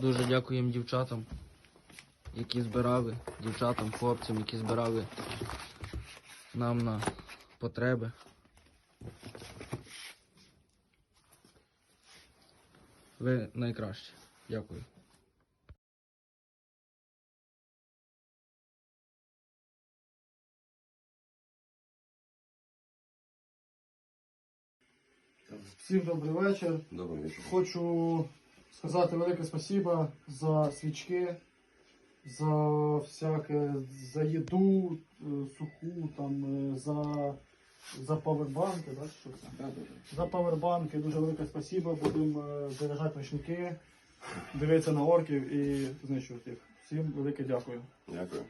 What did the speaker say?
Дуже дякуємо дівчатам, які збирали, дівчатам, хлопцям, які збирали нам на потреби. Ви найкращі. Дякую. Всім добрий вечір. Добрий вечір. Хочу сказати велике спасіба за свічки, за всяке, за їду е, суху, там, е, за, за павербанки, да, що це? За павербанки дуже велике спасіба. Будемо е, заряджати ночники, дивитися на орків і знищувати їх. Всім велике дякую. Дякую.